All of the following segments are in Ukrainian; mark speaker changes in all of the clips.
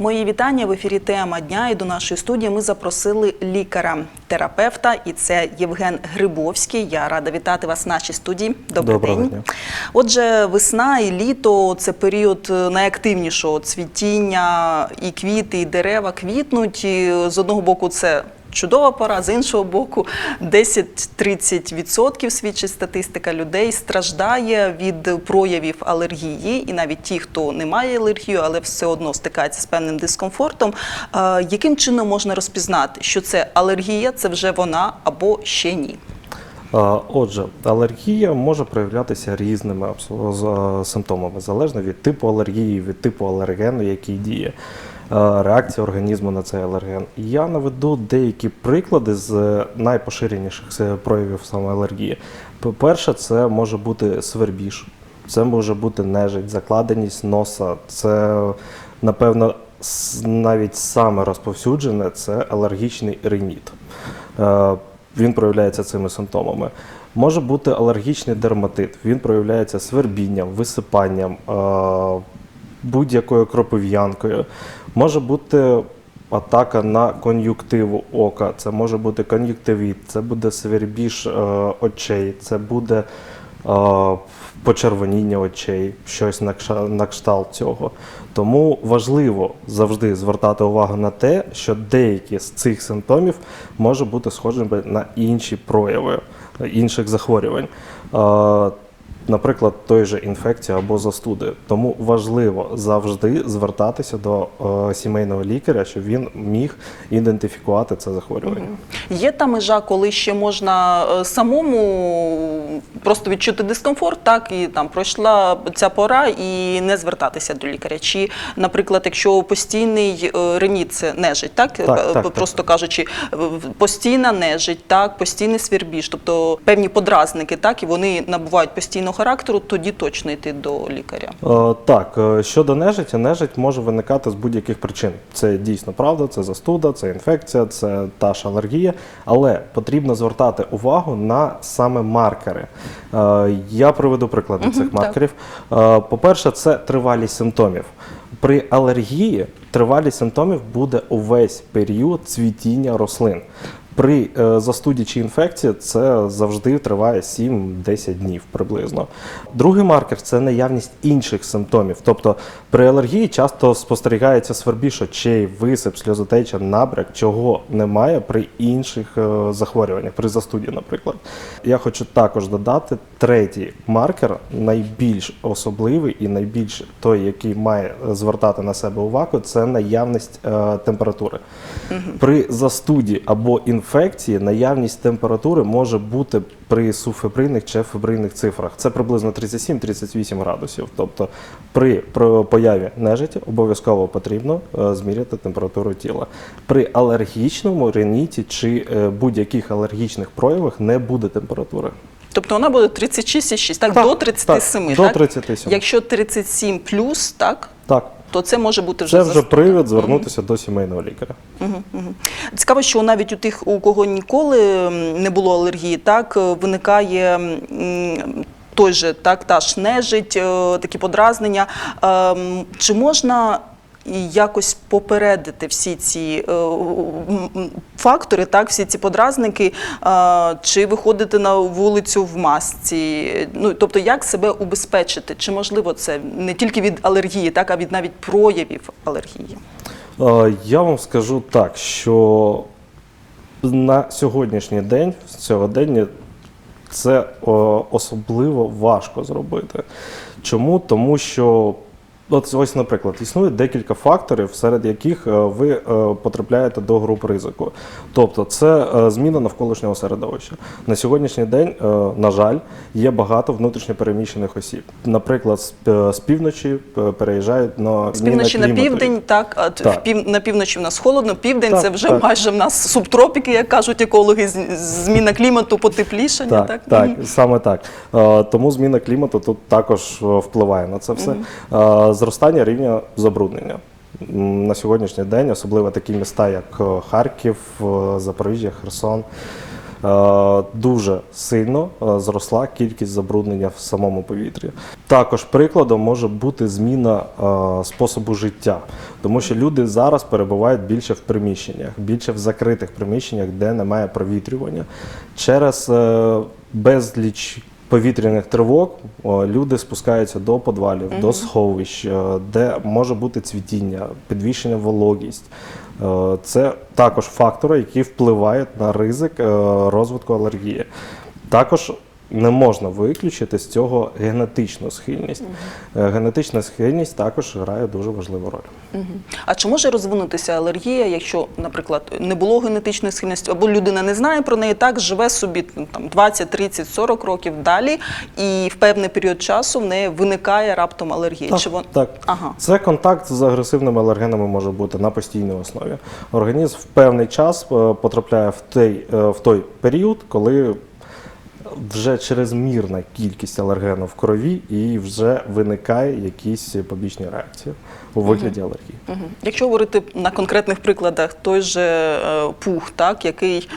Speaker 1: Мої вітання в ефірі тема дня. І до нашої студії ми запросили лікаря-терапевта, і це Євген Грибовський. Я рада вітати вас в нашій студії. Добрий
Speaker 2: Доброго
Speaker 1: день.
Speaker 2: дня.
Speaker 1: Отже, весна і літо це період е, найактивнішого цвітіння, і квіти, і дерева квітнуть. І з одного боку, це. Чудова пора, з іншого боку, 10-30% свідчить статистика людей страждає від проявів алергії, і навіть ті, хто не має алергію, але все одно стикається з певним дискомфортом. Яким чином можна розпізнати, що це алергія, це вже вона або ще ні?
Speaker 2: Отже, алергія може проявлятися різними симптомами, залежно від типу алергії, від типу алергену, який діє, реакція організму на цей алерген. Я наведу деякі приклади з найпоширеніших е, проявів саме алергії. По-перше, це може бути свербіж, це може бути нежить, закладеність носа, це, напевно, навіть саме розповсюджене це алергічний риніт. Е, Він проявляється цими симптомами. Може бути алергічний дерматит, він проявляється свербінням, висипанням, е, будь-якою кропив'янкою. Може бути атака на кон'юктиву ока, це може бути кон'юктивіт, це буде свербіж е, очей, це буде е, почервоніння очей, щось на кшталт цього. Тому важливо завжди звертати увагу на те, що деякі з цих симптомів може бути схожими на інші прояви е, інших захворювань. Е, Наприклад, той же інфекція або застуди. Тому важливо завжди звертатися до е, сімейного лікаря, щоб він міг ідентифікувати це захворювання.
Speaker 1: Є та межа, коли ще можна е, самому просто відчути дискомфорт, так і там пройшла ця пора, і не звертатися до лікаря. Чи, наприклад, якщо постійний е, реніт це нежить, так,
Speaker 2: Так,
Speaker 1: Е,
Speaker 2: так, так.
Speaker 1: просто кажучи, е, в- постійна нежить, так, постійний свірбіж, тобто певні подразники, так, і вони набувають постійного характеру, тоді точно йти до лікаря.
Speaker 2: Е, Так, е, щодо нежиті, нежить може виникати з будь-яких причин. Це дійсно правда, це застуда, це інфекція, це та ж алергія. Але потрібно звертати увагу на саме маркери. Е, Я приведу приклади
Speaker 1: Мгм,
Speaker 2: цих маркерів. Е, По-перше, це тривалість симптомів. При алергії тривалість симптомів буде увесь період цвітіння рослин. При е, застуді чи інфекції це завжди триває 7-10 днів приблизно. Другий маркер це наявність інших симптомів. Тобто при алергії часто спостерігається свербіж очей, висип, сльозотеча, набряк, чого немає при інших е, захворюваннях, при застуді, наприклад. Я хочу також додати третій маркер, найбільш особливий і найбільш той, який має звертати на себе увагу, це наявність е, температури. При застуді або інфекції наявність температури може бути при суфебринних чи фебринних цифрах. Це приблизно 37-38 градусів. Тобто при, появі нежиті обов'язково потрібно е, зміряти температуру тіла. При алергічному реніті чи е, будь-яких алергічних проявах не буде температури.
Speaker 1: Тобто вона буде 36,6, так,
Speaker 2: Так,
Speaker 1: до 37,
Speaker 2: так,
Speaker 1: так?
Speaker 2: до 37.
Speaker 1: Якщо 37 плюс, так,
Speaker 2: Так,
Speaker 1: то це може бути вже
Speaker 2: це вже
Speaker 1: заступ.
Speaker 2: привід звернутися до сімейного лікаря.
Speaker 1: Mm-hmm. Цікаво, що навіть у тих, у кого ніколи не було алергії, так е, виникає той же так, та ж нежить, е, такі подразнення. Ем, Чи можна і якось попередити всі ці е, фактори, так, всі ці подразники, е, чи виходити на вулицю в масці? Ну, тобто, як себе убезпечити? Чи можливо це не тільки від алергії, так, а від навіть проявів алергії?
Speaker 2: Е, Я вам скажу так, що на сьогоднішній день, сьогодення, це особливо важко зробити. Чому? Тому що. От ось, наприклад, існує декілька факторів, серед яких е, ви е, потрапляєте до груп ризику. Тобто, це е, зміна навколишнього середовища. На сьогоднішній день, на жаль, є багато внутрішньопереміщених осіб. Наприклад, з, півночі переїжджають на
Speaker 1: З півночі на південь, так, а
Speaker 2: Так.
Speaker 1: пів, на півночі в нас холодно, південь
Speaker 2: Так,
Speaker 1: це вже
Speaker 2: так.
Speaker 1: майже в нас субтропіки, як кажуть екологи, зміна клімату, потеплішання.
Speaker 2: Так,
Speaker 1: Так,
Speaker 2: так, саме так. Тому зміна клімату тут також впливає на це все. Е, Зростання рівня забруднення. На сьогоднішній день, особливо такі міста, як е, Харків, е, Запоріжжя, Херсон. е, дуже сильно зросла кількість забруднення в самому повітрі. Також прикладом може бути зміна способу життя, тому що люди зараз перебувають більше в приміщеннях, більше в закритих приміщеннях, де немає провітрювання. Через безліч повітряних тривог люди спускаються до подвалів, до сховищ, е, де може бути цвітіння, підвищення вологість. Е, Це також фактори, які впливають на ризик е, розвитку алергії. Також не можна виключити з цього генетичну схильність. Е, Генетична схильність також грає дуже важливу роль.
Speaker 1: Мгм. А чи може розвинутися алергія, якщо, наприклад, не було генетичної схильності, або людина не знає про неї, так живе собі ну, там 20, 30, 40 років далі, і в певний період часу в неї виникає раптом алергія?
Speaker 2: Так,
Speaker 1: Чи вон...
Speaker 2: так.
Speaker 1: Ага.
Speaker 2: Це контакт з агресивними алергенами може бути на постійній основі. Організм в певний час е, потрапляє в той, е, в той період, коли вже чрезмірна кількість алергену в крові і вже виникає якісь побічні реакції у вигляді алергії.
Speaker 1: Мгм. Якщо говорити на конкретних прикладах, той же е, пух, так, який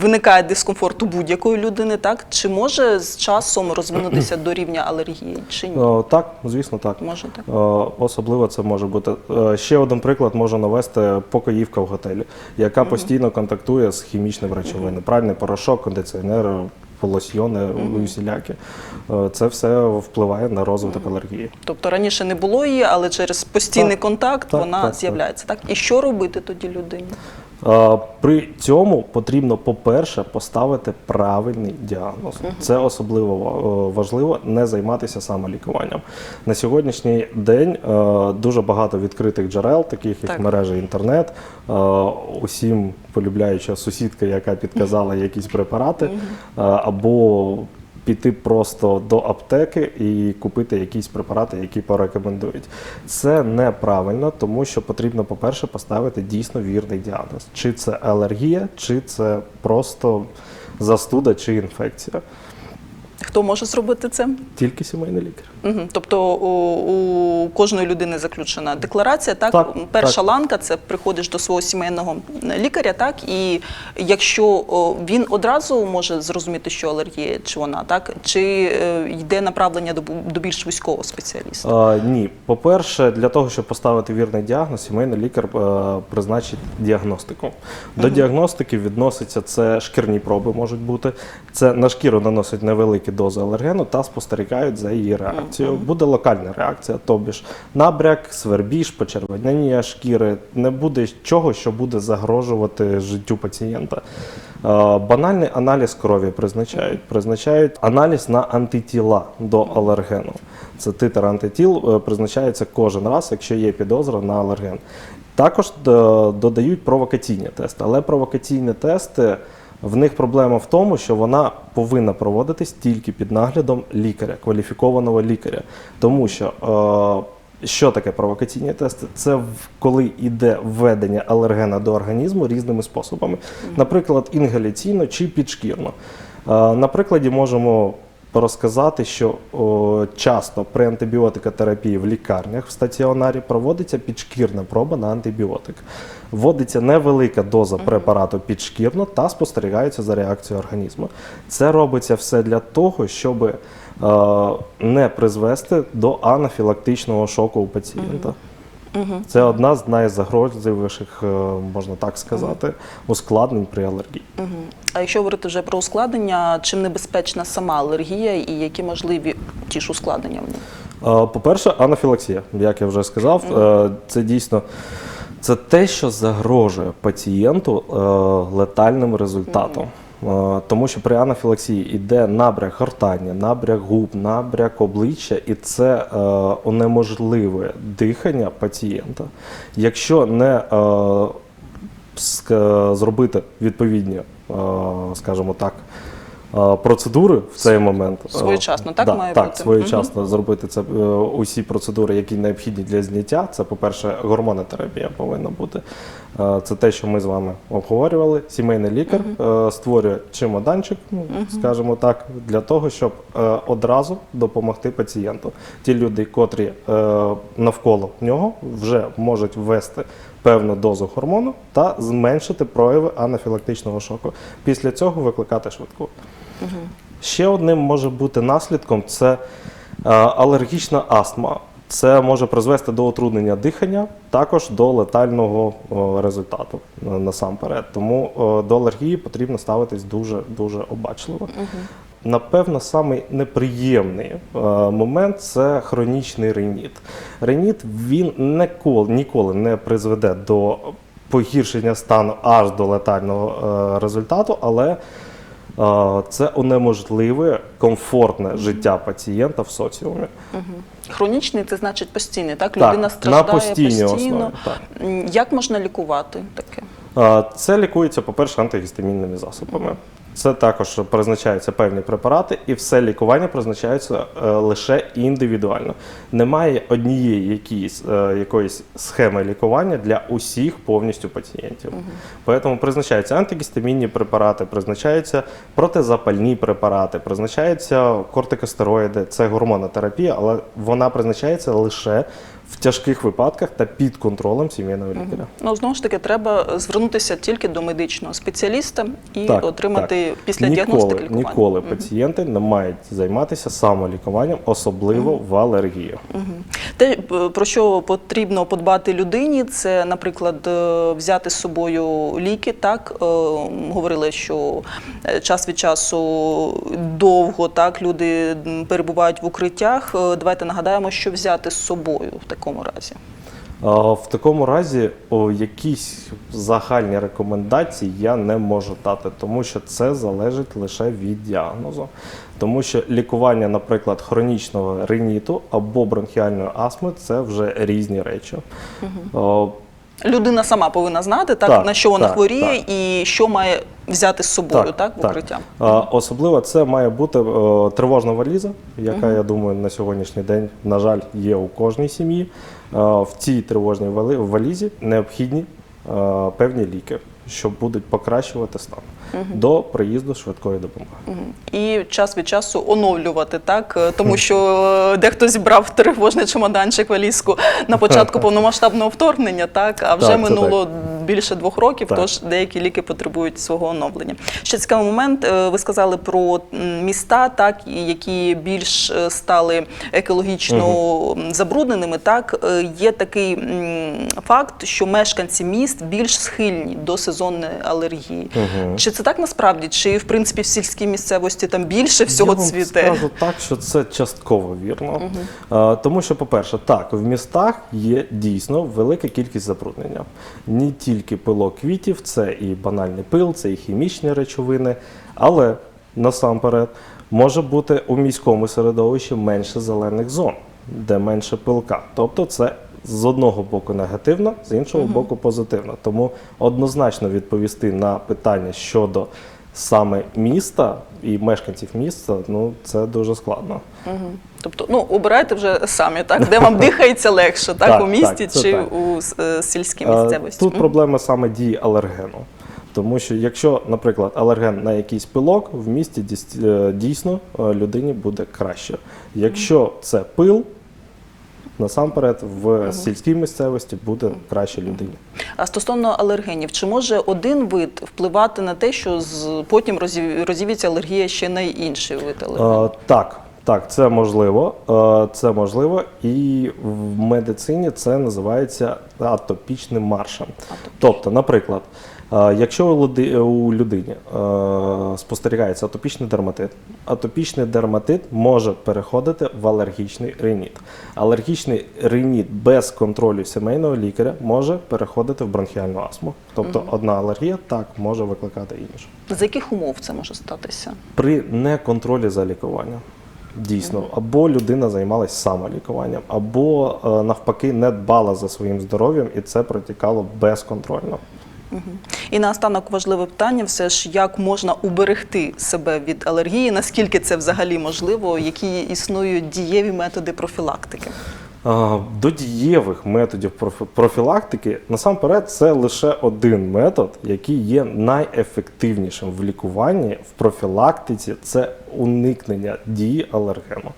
Speaker 1: виникає дискомфорт у будь-якої людини, так, чи може з часом розвинутися до рівня алергії, чи ні?
Speaker 2: Е, Так, звісно, так.
Speaker 1: Може так.
Speaker 2: Е, Особливо це може бути. Ще один приклад можу навести покоївка в готелі, яка постійно контактує з хімічними речовинами. Пральний порошок, кондиціонер, лосьйони усілякі. Е, Це все впливає на розвиток алергії.
Speaker 1: Тобто раніше не було її, але через постійний
Speaker 2: Так,
Speaker 1: контакт
Speaker 2: так,
Speaker 1: вона
Speaker 2: так,
Speaker 1: з'являється. Так. І що робити тоді людині?
Speaker 2: При цьому потрібно, по-перше, поставити правильний діагноз. Це особливо е, важливо не займатися самолікуванням. На сьогоднішній день е, дуже багато відкритих джерел, таких як
Speaker 1: Так.
Speaker 2: мережа інтернет. Е, Усім полюбляюча сусідка, яка підказала якісь препарати, або піти просто до аптеки і купити якісь препарати, які порекомендують. Це неправильно, тому що потрібно, по-перше, поставити дійсно вірний діагноз. Чи це алергія, чи це просто застуда чи інфекція.
Speaker 1: Хто може зробити це?
Speaker 2: Тільки сімейний лікар.
Speaker 1: Угу. Тобто у, у кожної людини заключена декларація. Так,
Speaker 2: Так,
Speaker 1: перша
Speaker 2: так.
Speaker 1: ланка це приходиш до свого сімейного лікаря, так і якщо він одразу може зрозуміти, що алергія, чи вона так, чи е, йде направлення до, до більш вузького спеціаліста.
Speaker 2: А, ні, по-перше, для того, щоб поставити вірний діагноз, сімейний лікар е, призначить діагностику. До діагностики відноситься це шкірні проби можуть бути. Це на шкіру наносять невеликі дози алергену та спостерігають за її реакцією. Буде локальна реакція, тобі ж набряк, свербіж, почервоніння шкіри. Не буде чого, що буде загрожувати життю пацієнта. Е, Банальний аналіз крові призначають. Призначають аналіз на антитіла до алергену. Це титр антитіл е, призначається кожен раз, якщо є підозра на алерген. Також е, додають провокаційні тести, але провокаційні тести. В них проблема в тому, що вона повинна проводитись тільки під наглядом лікаря, кваліфікованого лікаря. Тому що е, що таке провокаційні тести? Це коли йде введення алергена до організму різними способами, наприклад, інгаляційно чи підшкірно. Е, На прикладі можемо розказати, що о, часто при антибіотикотерапії в лікарнях в стаціонарі проводиться підшкірна проба на антибіотик. Вводиться невелика доза препарату підшкірно та спостерігається за реакцією організму. Це робиться все для того, щоб е, не призвести до анафілактичного шоку у пацієнта. Це одна з найзагрозливіших, е, можна так сказати, ускладнень при алергії.
Speaker 1: Угу. А якщо говорити вже про ускладнення, чим небезпечна сама алергія і які можливі ті ж ускладнення в ній?
Speaker 2: Е, По-перше, анафілаксія, як я вже сказав, е, це дійсно це те, що загрожує пацієнту е, летальним результатом. Е, Тому що при анафілаксії йде набряк гортання, набряк губ, набряк обличчя, і це е, унеможливе дихання пацієнта. Якщо не е, зробити відповідні, е, скажімо так, процедури в цей момент. е,
Speaker 1: Своєчасно, так,
Speaker 2: да,
Speaker 1: має
Speaker 2: так,
Speaker 1: бути?
Speaker 2: своєчасно зробити це е, усі процедури, які необхідні для зняття. Це, по-перше, гормонотерапія повинна бути. Е, Це те, що ми з вами обговорювали. Сімейний лікар е, створює чемоданчик, ну, скажімо так, для того, щоб е, одразу допомогти пацієнту. Ті люди, котрі е, навколо нього вже можуть ввести певну дозу гормону та зменшити прояви анафілактичного шоку. Після цього викликати швидку. Ще одним може бути наслідком це е, алергічна астма. Це може призвести до утруднення дихання, також до летального результату е, насамперед. Тому до алергії потрібно ставитись дуже дуже обачливо. Напевно, самий неприємний е, момент це хронічний реніт. Реніт він ніколи, ніколи не призведе до погіршення стану аж до летального е, результату, але е, це унеможливе комфортне життя пацієнта в соціумі.
Speaker 1: Хронічний це значить постійний, так?
Speaker 2: Так,
Speaker 1: Людина
Speaker 2: на
Speaker 1: страждає
Speaker 2: постійній
Speaker 1: постійно.
Speaker 2: основі, так.
Speaker 1: Як можна лікувати таке?
Speaker 2: Це лікується, по-перше, антигістамінними засобами. Це також призначаються певні препарати, і все лікування призначається е, лише індивідуально. Немає однієї якоїсь, е, якоїсь схеми лікування для усіх повністю пацієнтів. Тому призначаються антигістамінні препарати, призначаються протизапальні препарати, призначаються кортикостероїди, це гормонотерапія, але вона призначається лише в тяжких випадках та під контролем сімейного лікаря.
Speaker 1: Ну, знову ж таки, треба звернутися тільки до медичного спеціаліста і отримати після
Speaker 2: ніколи,
Speaker 1: діагностики лікування.
Speaker 2: Ніколи пацієнти не мають займатися самолікуванням, особливо в алергії.
Speaker 1: Мгм. Те, е, про що потрібно подбати людині, це, наприклад, е, взяти з собою ліки. Так Е, говорили, що е, час від часу довго так люди м, перебувають в укриттях. Е, Давайте нагадаємо, що взяти з собою в такому разі.
Speaker 2: В такому разі о, якісь загальні рекомендації я не можу дати, тому що це залежить лише від діагнозу. Тому що лікування, наприклад, хронічного риніту або бронхіальної астми це вже різні речі. О,
Speaker 1: Людина сама повинна знати, так,
Speaker 2: Так,
Speaker 1: на що вона
Speaker 2: так,
Speaker 1: хворіє і що має взяти з собою так, в укриття.
Speaker 2: А, особливо це має бути е, тривожна валіза, яка, я думаю, на сьогоднішній день, на жаль, є у кожній сім'ї. Е, в цій тривожній валізі необхідні е, певні ліки, що будуть покращувати стан до приїзду швидкої допомоги.
Speaker 1: Мгм. І час від часу оновлювати, так тому що дехто зібрав тривожний чемоданчик валізку на початку повномасштабного вторгнення, так а вже
Speaker 2: Так,
Speaker 1: минуло більше двох років,
Speaker 2: Так.
Speaker 1: тож деякі ліки потребують свого оновлення. Ще цікавий момент. е, Ви сказали про міста, так які більш е, стали екологічно м, забрудненими. Так Е, є такий факт, що мешканці міст більш схильні до сезонної алергії.
Speaker 2: Мгм.
Speaker 1: Чи це так насправді? Чи в принципі в сільській місцевості там більше всього
Speaker 2: Я
Speaker 1: цвіте?
Speaker 2: скажу так, що це частково вірно. А, тому що, по-перше, так, в містах є дійсно велика кількість забруднення. Не тільки пилок квітів, це і банальний пил, це і хімічні речовини, але насамперед може бути у міському середовищі менше зелених зон, де менше пилка. Тобто це з одного боку негативно, з іншого боку позитивно. Тому однозначно відповісти на питання щодо саме міста і мешканців міста, ну це дуже складно.
Speaker 1: Мгм. Тобто, ну обирайте вже самі, так де вам дихається легше, так,
Speaker 2: Так,
Speaker 1: у місті
Speaker 2: так,
Speaker 1: чи
Speaker 2: так.
Speaker 1: у е, сільській
Speaker 2: Е,
Speaker 1: місцевості.
Speaker 2: Тут проблема саме дії алергену. Тому що якщо, наприклад, алерген на якийсь пилок, в місті е, дійсно людині буде краще. Якщо це пил, насамперед в сільській місцевості буде краще людині.
Speaker 1: А стосовно алергенів, чи може один вид впливати на те, що з потім розів- розів'ється алергія ще на інший вид алергенів?
Speaker 2: Е, так, так, це можливо. Е, це можливо, і в медицині це називається атопічним маршем. Тобто, наприклад, якщо у люди- у людині спостерігається атопічний дерматит, атопічний дерматит може переходити в алергічний риніт. Алергічний риніт без контролю сімейного лікаря може переходити в бронхіальну астму. Тобто одна алергія так може викликати іншу
Speaker 1: За яких умов це може статися?
Speaker 2: при неконтролі за лікуванням. Дійсно, або людина займалась самолікуванням, або е, навпаки не дбала за своїм здоров'ям, і це протікало безконтрольно.
Speaker 1: І наостанок важливе питання: все ж як можна уберегти себе від алергії? Наскільки це взагалі можливо? Які існують дієві методи профілактики?
Speaker 2: До дієвих методів профі- профілактики насамперед це лише один метод, який є найефективнішим в лікуванні в профілактиці це уникнення дії алергену,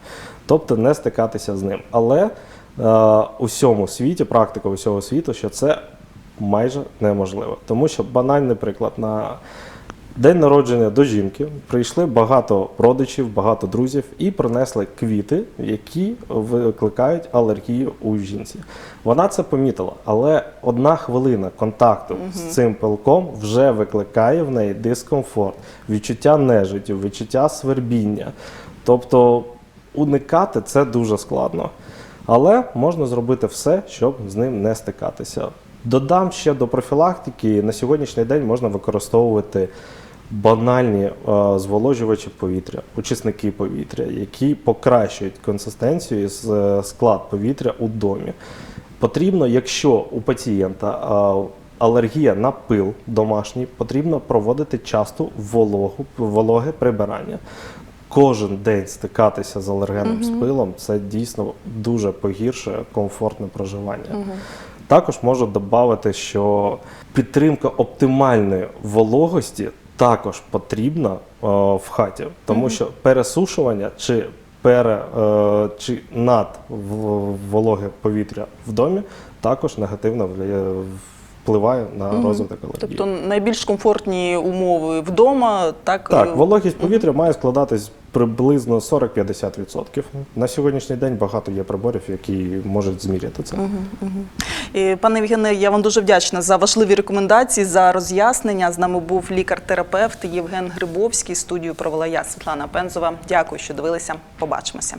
Speaker 2: тобто не стикатися з ним. Але е, у всьому світі, практика усього світу, що це майже неможливо, тому що банальний приклад на День народження до жінки прийшли багато родичів, багато друзів і принесли квіти, які викликають алергію у жінці. Вона це помітила, але одна хвилина контакту з цим пилком вже викликає в неї дискомфорт, відчуття нежиттю, відчуття свербіння. Тобто уникати це дуже складно. Але можна зробити все, щоб з ним не стикатися. Додам ще до профілактики, на сьогоднішній день можна використовувати банальні е, зволожувачі повітря, очисники повітря, які покращують консистенцію і е, склад повітря у домі. Потрібно, якщо у пацієнта е, алергія на пил домашній, потрібно проводити часто вологу, вологе прибирання. Кожен день стикатися з алергеном з пилом це дійсно дуже погіршує комфортне проживання. Також можу додати, що підтримка оптимальної вологості також потрібна е, в хаті, тому що пересушування чи пере е, чи над вологе повітря в домі також негативно впливає на розвиток алергії.
Speaker 1: Тобто найбільш комфортні умови вдома, так
Speaker 2: Так,
Speaker 1: е,
Speaker 2: вологість повітря має складатись приблизно 40-50%. На сьогоднішній день багато є приборів, які можуть зміряти це.
Speaker 1: І, Пане Євгене, я вам дуже вдячна за важливі рекомендації, за роз'яснення. З нами був лікар-терапевт Євген Грибовський. Студію провела я, Світлана Пензова. Дякую, що дивилися. Побачимося.